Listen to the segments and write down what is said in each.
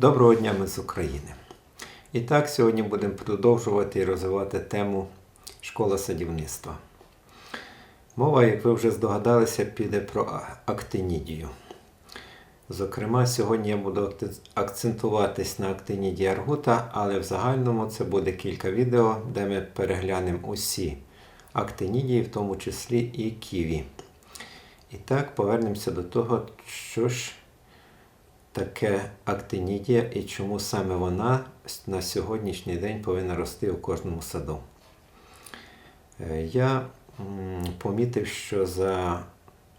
Доброго дня ми з України. І так, сьогодні будемо продовжувати і розвивати тему школа садівництва. Мова, як ви вже здогадалися, піде про актинідію. Зокрема, сьогодні я буду акцентуватись на актинідії аргута, але в загальному це буде кілька відео, де ми переглянемо усі актинідії, в тому числі і ківі. І так, повернемося до того, що ж таке актинідія і чому саме вона на сьогоднішній день повинна рости у кожному саду. Е, Я помітив, що за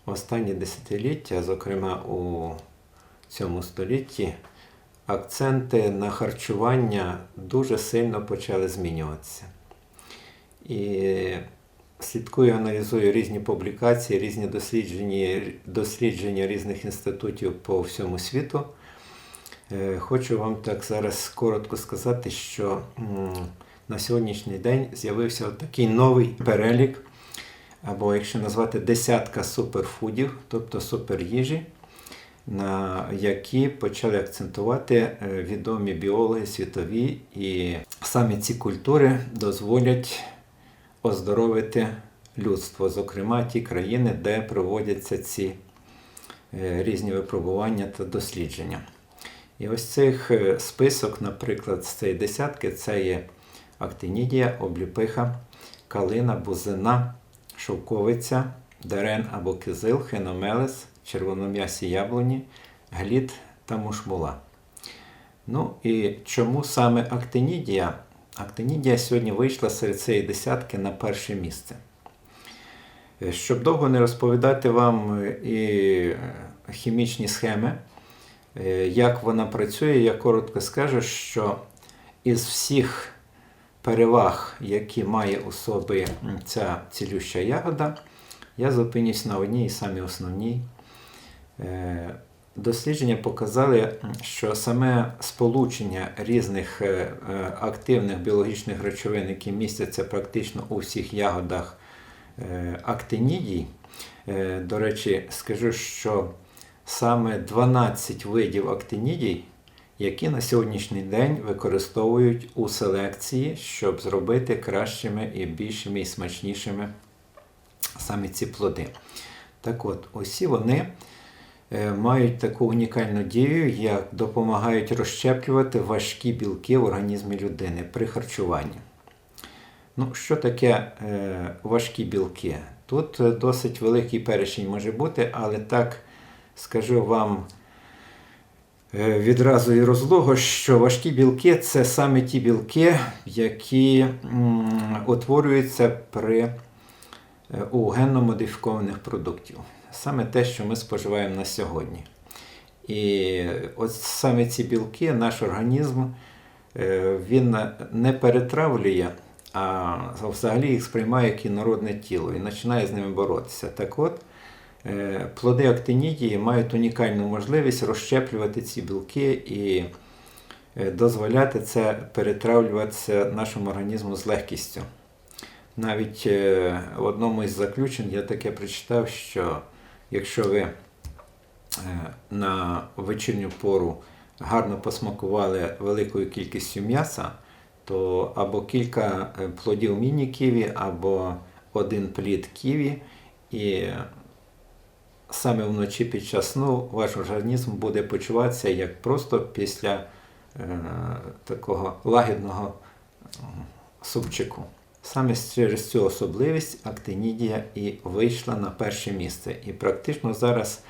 останні десятиліття, зокрема у цьому столітті, акценти на харчування дуже сильно почали змінюватися. І слідкую, аналізую різні публікації, різні дослідження, дослідження різних інститутів по всьому світу. Е, Хочу вам так зараз коротко сказати, що на сьогоднішній день з'явився такий новий перелік, або якщо назвати десятка суперфудів, тобто суперїжі, на які почали акцентувати е, відомі біологи світові, і саме ці культури дозволять оздоровити людство, зокрема ті країни, де проводяться ці е, різні випробування та дослідження. І ось цих е, список, наприклад, з цієї десятки, це є актинідія, обліпиха, калина, бузина, шовковиця, дерен або кизил, хиномелес, червоном'ясі яблуні, глід та мушмула. Ну і чому саме актинідія? Актинідія сьогодні вийшла серед цієї десятки на перше місце. Е, Щоб довго не розповідати вам е, і е, хімічні схеми, як вона працює, я коротко скажу, що із всіх переваг, які має у собі ця цілюща ягода, я зупинюсь на одній і самій основній. Дослідження показали, що саме сполучення різних е, е, активних біологічних речовин, які містяться практично у всіх ягодах е, актинідій, до речі, скажу, що саме 12 видів актинідій, які на сьогоднішній день використовують у селекції, щоб зробити кращими і більшими і смачнішими саме ці плоди. Так от, усі вони мають таку унікальну дію, як допомагають розщеплювати важкі білки в організмі людини при харчуванні. Ну, що таке е, важкі білки? Тут е, досить великий перечень може бути, але так скажу вам е, відразу і розлого, що важкі білки це саме ті білки, які утворюються при е, генно модифікованих продуктів. Саме те, що ми споживаємо на сьогодні. І от саме ці білки наш організм е, він не перетравлює, а взагалі їх сприймає як інородне тіло і починає з ними боротися. Так от, е, плоди актинідії мають унікальну можливість розщеплювати ці білки і е, дозволяти це перетравлюватися нашому організму з легкістю. Навіть в одному із заключень я таке прочитав, що якщо ви е, на вечірню пору гарно посмакували великою кількістю м'яса, то або кілька е, плодів міні-ківі, або один плід ківі, і саме вночі під час сну ваш організм буде почуватися як просто після е, такого лагідного супчику. Саме через цю особливість актинідія і вийшла на перше місце. І практично зараз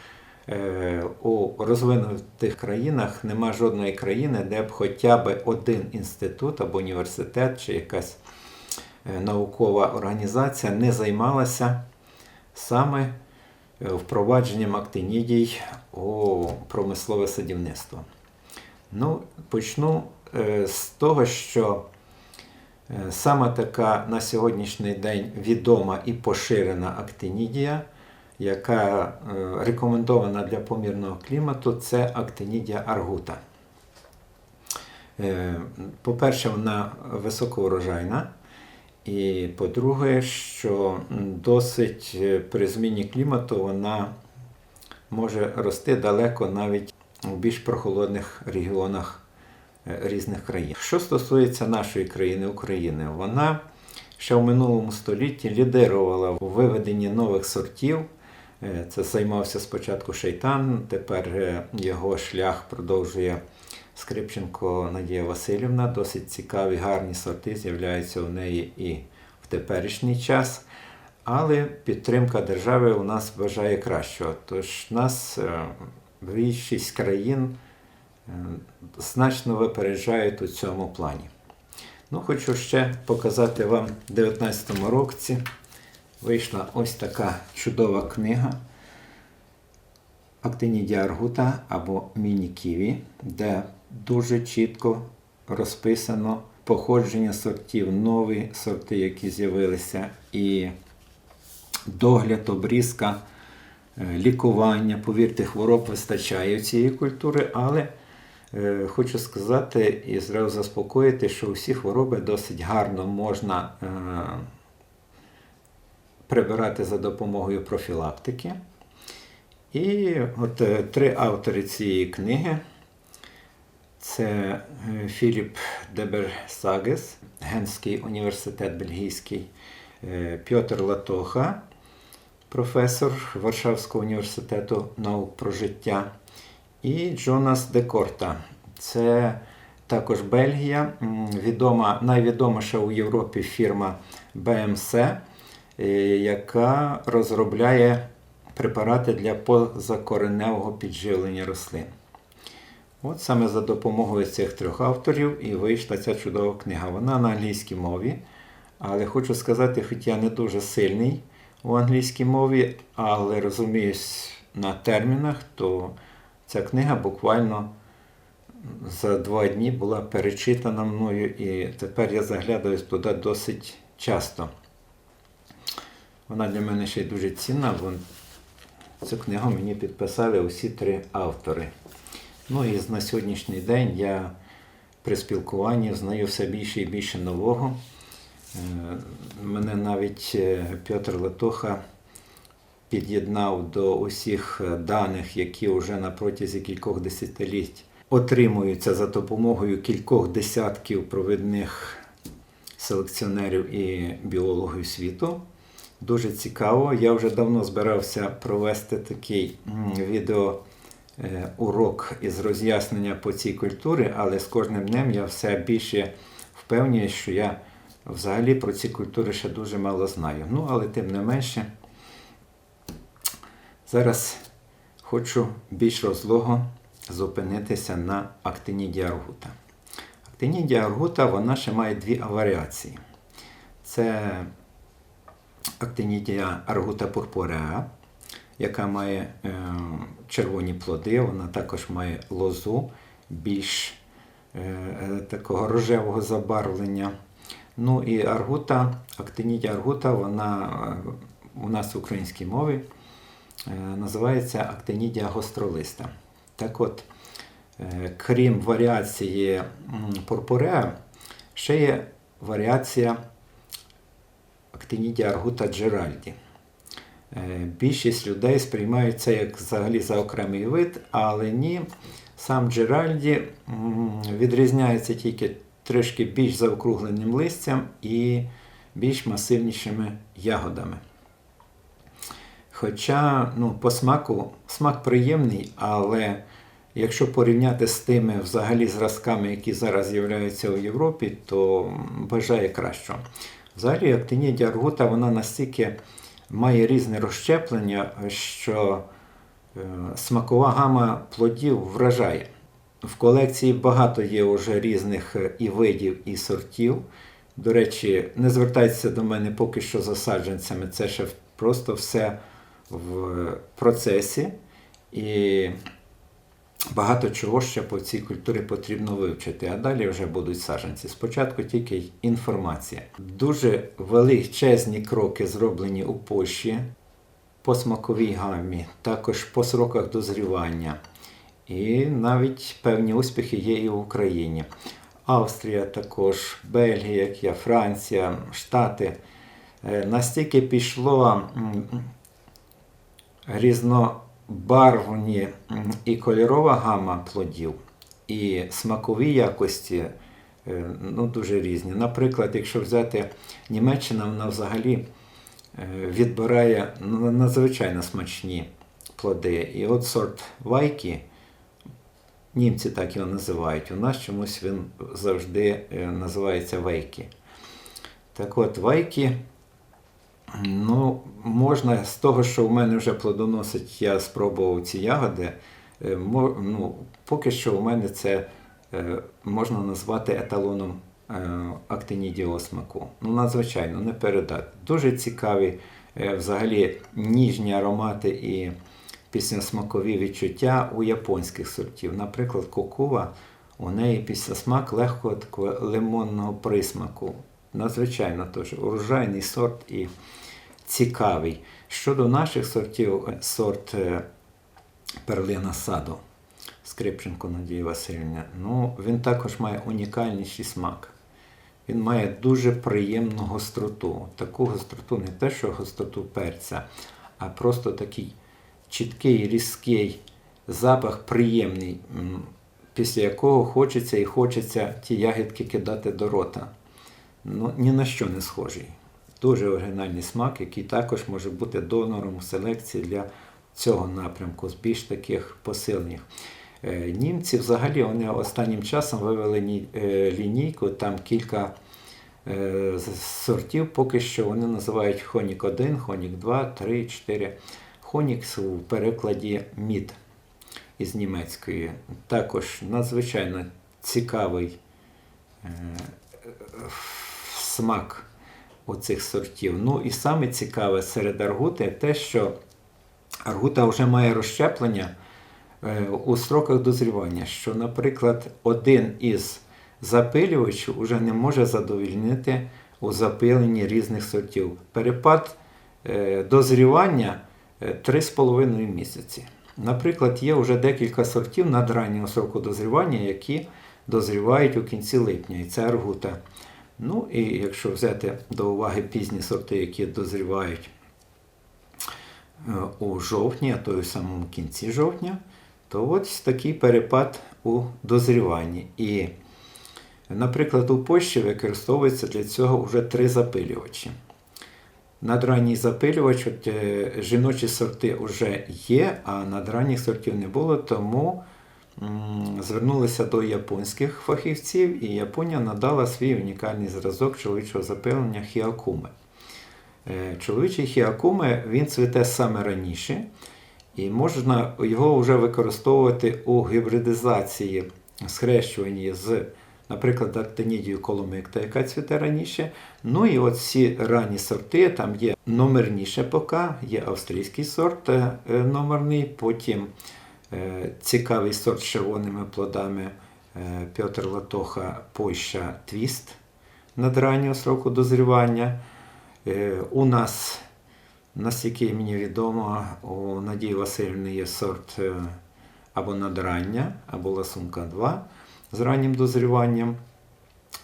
е, у розвинутих країнах нема жодної країни, де б хоча б один інститут або університет чи якась е, наукова організація не займалася саме е, впровадженням актинідій у промислове садівництво. Ну, почну е, з того, що Саме така на сьогоднішній день відома і поширена актинідія, яка е, рекомендована для помірного клімату, це актинідія аргута. Е, По-перше, вона високоурожайна. І по-друге, що досить е, при зміні клімату вона може рости далеко навіть у більш прохолодних регіонах е, різних країн. Що стосується нашої країни, України, вона ще в минулому столітті лідирувала у виведенні нових сортів. Е, Це займався спочатку Шейтан, тепер е, його шлях продовжує Скрипченко Надія Васильівна. Досить цікаві, гарні сорти з'являються у неї і в теперішній час. Але підтримка держави у нас бажає кращого. Тож нас е, більшість країн е, значно випереджають у цьому плані. Ну, хочу ще показати вам в 19-му році. Вийшла ось така чудова книга Актинідія Аргута або Міні-Ківі, де дуже чітко розписано походження сортів, нові сорти, які з'явилися, і догляд, обрізка, е, лікування. Повірте, хвороб вистачає цієї культури, але е, хочу сказати і зразу заспокоїти, що усі хвороби досить гарно можна е, прибирати за допомогою профілактики. І от е, три автори цієї книги це е, Філіп Деберсагес, Генський університет Бельгійський, е, Пьотр Латоха, професор Варшавського університету наук про життя, і Джонас Декорта. Це також Бельгія, відома, найвідоміша у Європі фірма БМС, е, яка розробляє препарати для позакореневого підживлення рослин. От саме за допомогою цих трьох авторів і вийшла ця чудова книга. Вона на англійській мові. Але хочу сказати, хоч я не дуже сильний у англійській мові, але розуміюсь на термінах, то ця книга буквально за два дні була перечитана мною, і тепер я заглядаю туди досить часто. Вона для мене ще й дуже цінна, бо цю книгу мені підписали усі три автори. Ну і на сьогоднішній день я при спілкуванні знаю все більше і більше нового. Е, Мене навіть е, Петр Латоха під'єднав до усіх е, даних, які вже на протязі кількох десятиліть отримуються за допомогою кількох десятків провідних селекціонерів і біологів світу. Дуже цікаво. Я вже давно збирався провести такий відео е, урок із роз'яснення по цій культурі, але з кожним днем я все більше впевнюю, що я взагалі про ці культури ще дуже мало знаю. Ну, але тим не менше, зараз хочу більш розлого зупинитися на актинідія аргута. Актинідія аргута вона ще має дві варіації. Це актинідія аргута пурпуреа, яка має е, червоні плоди, вона також має лозу більш е, такого рожевого забарвлення. Ну і аргута, актинідія аргута, вона е, у нас в українській мові називається актинідія гостролиста. Так от, е, крім варіації пурпуреа, ще є варіація актинідія аргута джеральді. Е, Більшість людей сприймають це як взагалі за окремий вид, але ні, сам Джеральді відрізняється тільки трішки більш заокругленим листям і більш масивнішими ягодами. Хоча ну, по смаку смак приємний, але якщо порівняти з тими взагалі зразками, які зараз з'являються у Європі, то бажає кращого. Взагалі, актинідія аргута вона настільки має різне розщеплення, що е, смакова гама плодів вражає. В колекції багато є вже різних е, і видів, і сортів. До речі, не звертайтеся до мене поки що за саджанцями, це ще просто все в процесі. І багато чого ще по цій культурі потрібно вивчити, а далі вже будуть саджанці. Спочатку тільки інформація. Дуже величезні кроки зроблені у Польщі по смаковій гамі, також по сроках дозрівання. І навіть певні успіхи є і в Україні. Австрія також, Бельгія, Франція, Штати. Е, Настільки пішло м, барвні м, і кольорова гама плодів, і смакові якості е, ну, дуже різні. Наприклад, якщо взяти Німеччина, вона взагалі е, відбирає ну, надзвичайно смачні плоди. І от сорт вайки, німці так його називають. У нас чомусь він завжди е, називається вейки. Так от, вайки, ну, можна з того, що в мене вже плодоносить, я спробував ці ягоди. е, Ну, поки що у мене це е, можна назвати еталоном е, актинідіо смаку. Ну, надзвичайно, не передати. Дуже цікаві взагалі ніжні аромати і пісньосмакові відчуття у японських сортів. Наприклад, кокува, у неї післясмак легкого такого лимонного присмаку. Надзвичайно теж урожайний сорт і цікавий. Щодо наших сортів, е, сорт е, перлина саду. Скрипченко Надії Васильівна. Ну, він також має унікальніший смак. Він має дуже приємну гостроту. Таку гостроту, не те, що гостроту перця, а просто такий чіткий, різкий запах приємний, після якого хочеться і хочеться ті ягідки кидати до рота. Ну, ні на що не схожий. Дуже оригінальний смак, який також може бути донором селекції для цього напрямку, з більш таких посильних. Е, Німці взагалі вони останнім часом вивели е, лінійку, там кілька е, сортів, поки що вони називають Хонік 1, Хонік 2, 3, 4. Хонікс у перекладі мід із німецької. Також надзвичайно цікавий смак оцих сортів. Ну і саме цікаве серед аргути те, що аргута вже має розщеплення е, у строках дозрівання, що, наприклад, один із запилювачів вже не може задовільнити у запиленні різних сортів. Перепад е, дозрівання е, 3,5 місяці. Наприклад, є вже декілька сортів надраннього сроку дозрівання, які дозрівають у кінці липня, і це аргута. Ну і якщо взяти до уваги пізні сорти, які дозрівають е, у жовтні, а то й у самому кінці жовтня, то ось такий перепад у дозріванні. І, наприклад, у Польщі використовується для цього вже три запилювачі. Надранній запилювач, от, е, жіночі сорти вже є, а надранніх сортів не було, тому звернулися до японських фахівців, і Японія надала свій унікальний зразок чоловічого запилення хіакуми. Е, Чоловічий хіакуме він цвіте саме раніше, і можна його вже використовувати у гібридизації, схрещуванні з, наприклад, актинідією коломикта, яка цвіте раніше. Ну і от ці ранні сорти, там є номерніше пока, є австрійський сорт е, номерний, потім цікавий сорт з червоними плодами е, Пьотр Латоха Польща Твіст надраннього сроку дозрівання. Е, У нас, наскільки мені відомо, у Надії Васильівни є сорт е, або надрання, або ласунка 2 з раннім дозріванням.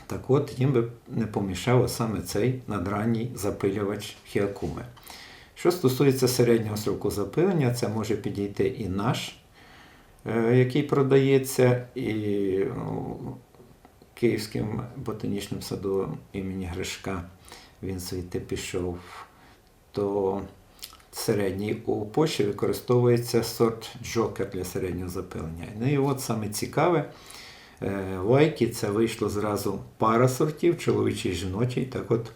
Так от їм би не помішав саме цей надранній запилювач хіакуми. Що стосується середнього сроку запилення, це може підійти і наш, е, який продається, і ну, Київським ботанічним садом імені Гришка він звідти пішов, то середній у Польщі використовується сорт Джокер для середнього запилення. Ну і от саме цікаве, е, вайки це вийшло зразу пара сортів, чоловічий і жіночий. Так от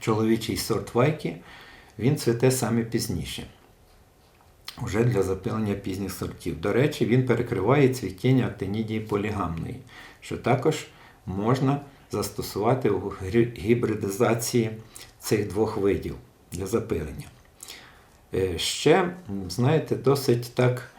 чоловічий сорт вайки він цвіте саме пізніше. Уже для запилення пізніх сортів. До речі, він перекриває цвітіння актинідії полігамної, що також можна застосувати у гібридизації цих двох видів для запилення. Е, Ще, знаєте, досить так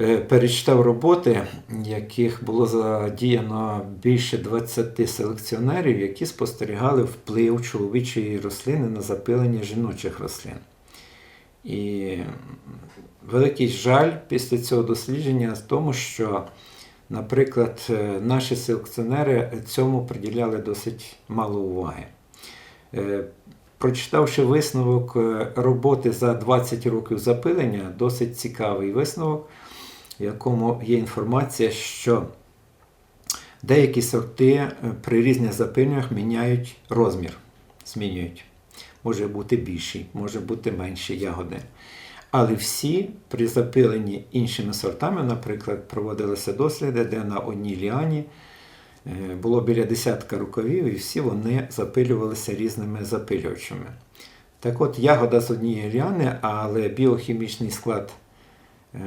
е, перечитав роботи, яких було задіяно більше 20 селекціонерів, які спостерігали вплив чоловічої рослини на запилення жіночих рослин. І великий жаль після цього дослідження в тому, що, наприклад, е, наші селекціонери цьому приділяли досить мало уваги. Е, Прочитавши висновок е, роботи за 20 років запилення, досить цікавий висновок, в якому є інформація, що деякі сорти при різних запиленнях міняють розмір, змінюють. Може бути більший, може бути менші ягоди. Але всі при запиленні іншими сортами, наприклад, проводилися досліди, де на одній ліані е, було біля десятка рукавів, і всі вони запилювалися різними запилювачами. Так от, ягода з однієї ліани, але біохімічний склад е,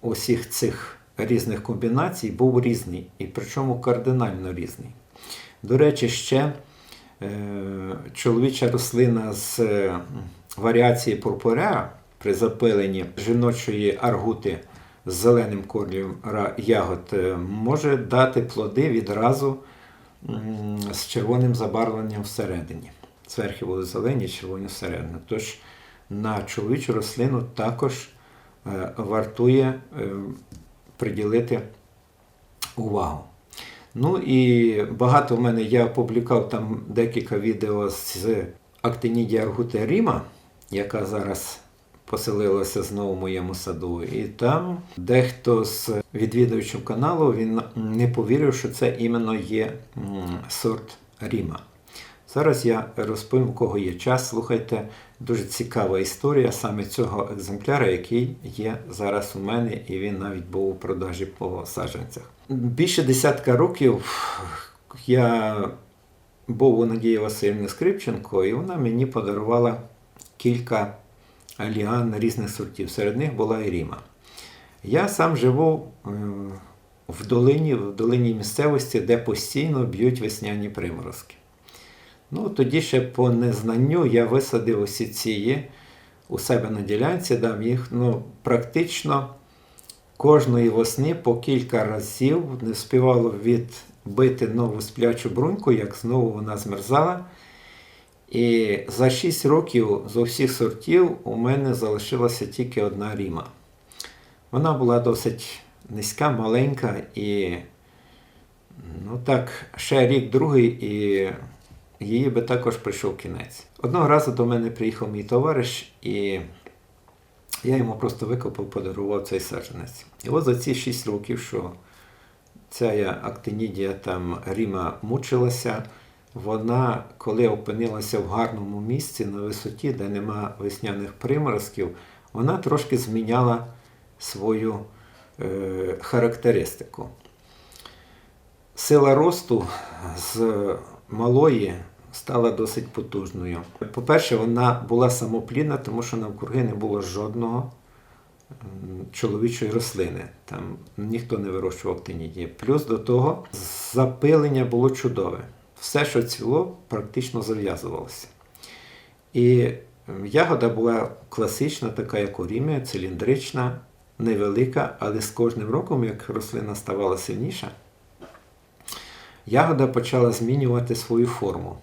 усіх цих різних комбінацій був різний, і причому кардинально різний. До речі, ще чоловіча рослина з е, варіації пурпуреа при запиленні жіночої аргути з зеленим ра- ягод е, може дати плоди відразу з червоним забарвленням всередині. Зверху були зелені, червоні всередині. Тож на чоловічу рослину також е, вартує е, приділити увагу. Ну і багато в мене я опублікав там декілька відео з Актинідія Аргуте Ріма, яка зараз поселилася знову в моєму саду. І там дехто з відвідувачів каналу він не повірив, що це іменно є сорт Ріма. Зараз я розповім, у кого є час. Слухайте, дуже цікава історія саме цього екземпляра, який є зараз у мене, і він навіть був у продажі по саджанцях. Більше десятка років я був у Надії Васильівни Скрипченко, і вона мені подарувала кілька ліан різних сортів. Серед них була і Ріма. Я сам живу в долині, в долині місцевості, де постійно б'ють весняні приморозки. Ну, тоді ще по незнанню я висадив усі ці у себе на ділянці, дав їх ну, практично кожної весни по кілька разів не вспівало відбити нову сплячу бруньку, як знову вона змерзала. І за 6 років з усіх сортів у мене залишилася тільки одна ріма. Вона була досить низька, маленька і ну так, ще рік другий, і її би також прийшов кінець. Одного разу до мене приїхав мій товариш, і я йому просто викопав, подарував цей саджанець. І от за ці 6 років, що ця актинідія там Ріма мучилася, вона, коли опинилася в гарному місці на висоті, де нема весняних приморозків, вона трошки зміняла свою е, характеристику. Сила росту з малої стала досить потужною. По-перше, вона була самоплідна, тому що навкруги не було жодного чоловічої рослини. Там ніхто не вирощував актинідії. Плюс до того запилення було чудове. Все, що цвіло, практично зав'язувалося. І ягода була класична, така як у Рімі, циліндрична, невелика, але з кожним роком, як рослина ставала сильніша, ягода почала змінювати свою форму.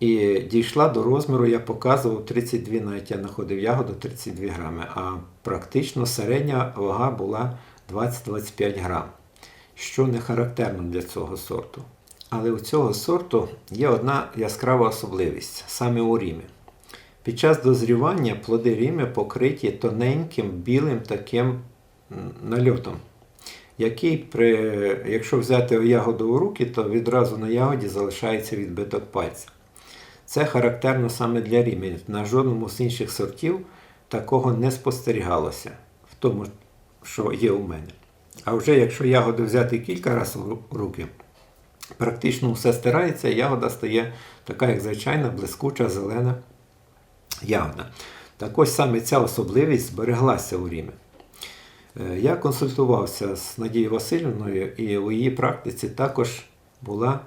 І дійшла до розміру, я показував 32, навіть я знаходив ягоду 32 грами, а практично середня вага була 20-25 грам, що не характерно для цього сорту. Але у цього сорту є одна яскрава особливість саме у Рімі. Під час дозрівання плоди Ріми покриті тоненьким білим таким нальотом, який, при, якщо взяти ягоду у руки, то відразу на ягоді залишається відбиток пальця. Це характерно саме для Ріми. На жодному з інших сортів такого не спостерігалося в тому, що є у мене. А вже якщо ягоду взяти кілька разів у руки, практично все стирається, ягода стає така, як звичайна, блискуча, зелена ягода. Так ось саме ця особливість збереглася у Рімі. Е, Я консультувався з Надією Васильівною, і у її практиці також була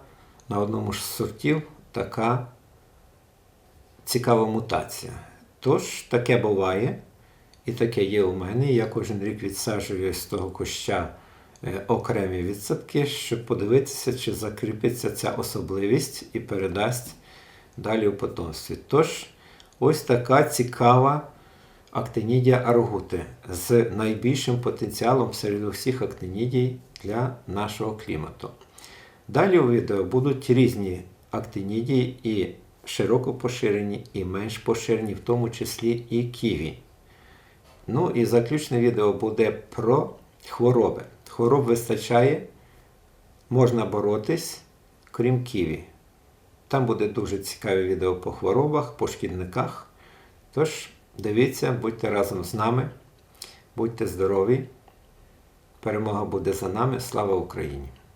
на одному з сортів така цікава мутація. Тож таке буває, і таке є у мене. Я кожен рік відсаджую з того куща е, окремі відсадки, щоб подивитися, чи закріпиться ця особливість і передасть далі у потомстві. Тож, ось така цікава актинідія аргути з найбільшим потенціалом серед усіх актинідій для нашого клімату. Далі у відео будуть різні актинідії і широко поширені, і менш поширені, в тому числі і ківі. Ну і заключне відео буде про хвороби. Хвороб вистачає, можна боротись, крім ківі. Там буде дуже цікаве відео по хворобах, по шкідниках. Тож, дивіться, будьте разом з нами, будьте здорові. Перемога буде за нами. Слава Україні!